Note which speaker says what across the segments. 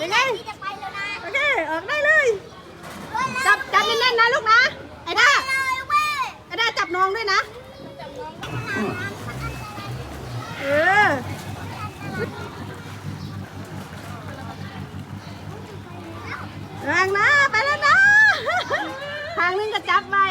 Speaker 1: ยังไง
Speaker 2: จะไปแล้วนะ
Speaker 1: โอเคออกได้เลย จับจับแน่นๆนะลูกนะ ไอ้ด้าไอ้ด้าจับน้องด้วยนะเออแรงนะ ไปแล้วนะ ทางนึงก็จับไว้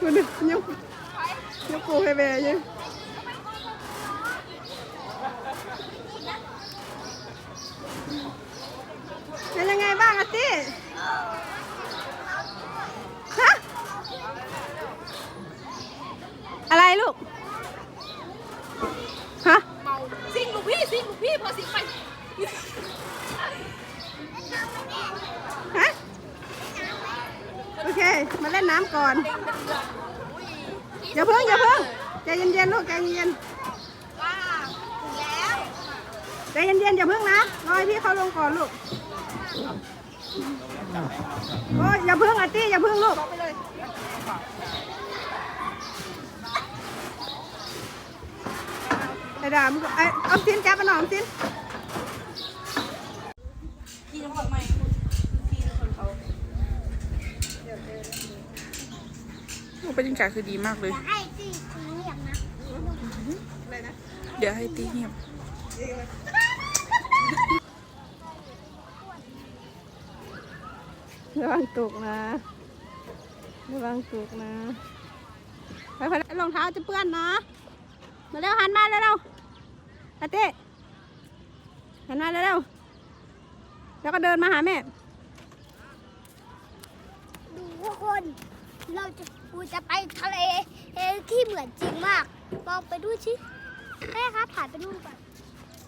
Speaker 1: คุณยกยกปูให้แม่ยังเป็นยังไงบ้างอาตี้ฮะอะไรลูก ฮะ
Speaker 3: ซิ่งลูกพี่ซิ่งลูกพี่พอสิงไป
Speaker 1: ฮะโอเค มาเล่นน้ำก่อน อย่าเพิ่งอย่าเพิ่งใจเย็นๆลูกใจเย็น
Speaker 3: ว้าถึงแล้ว
Speaker 1: ใจเย็นๆอย่าเพิ่งนะรอให้พี่เขาลงก่อนลูกโอ้ยอย่าเพิ่งอาตี้อย่าเพิ่งลูกไอ้ดามไอ้อาสินจับมาหน่อยอาสิน
Speaker 3: พี่น้ำคนใหม่พี่น้ำคนเขา
Speaker 4: โอ้ บรรยากาศคือดีมากเลย
Speaker 2: ให้จีจีอย่างนะ
Speaker 1: อะไรนะ
Speaker 4: เดี๋ยวให้ตีเงียบ
Speaker 1: ระวังตกนะ ระวังตกนะ ไปไปรองเท้าจะเปื้อนนะ มาเร็วหันมาเร็วๆอาร์ตี้หันมาเร็วๆแล้วก็เดินมาหาแม่
Speaker 2: ดูทุกคน เราจะกูจะไปทะเลเอที่เหมือนจริงมากมองไปดูชิแม่ครับถ่ายไปนู่นก่อน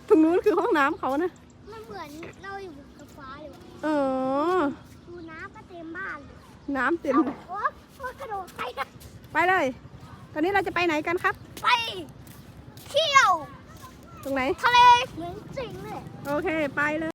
Speaker 1: ตรงนู้นคือห้องน้ำเขานะ
Speaker 2: มันเหมือนเราอยู่กับฟ้าเลยว่ะ
Speaker 1: เออ
Speaker 2: ดูน้ำก็เต็มบ้านเลย
Speaker 1: น้ำเต็ม
Speaker 2: โอ้โหกระโดดไปนะ
Speaker 1: ไปเลย ตอนนี้เราจะไปไหนกันครับ
Speaker 2: ไป เที่ยว
Speaker 1: ตรงไหน
Speaker 2: ทะเลเหมือนจริงเลย
Speaker 1: โอเค ไปเลย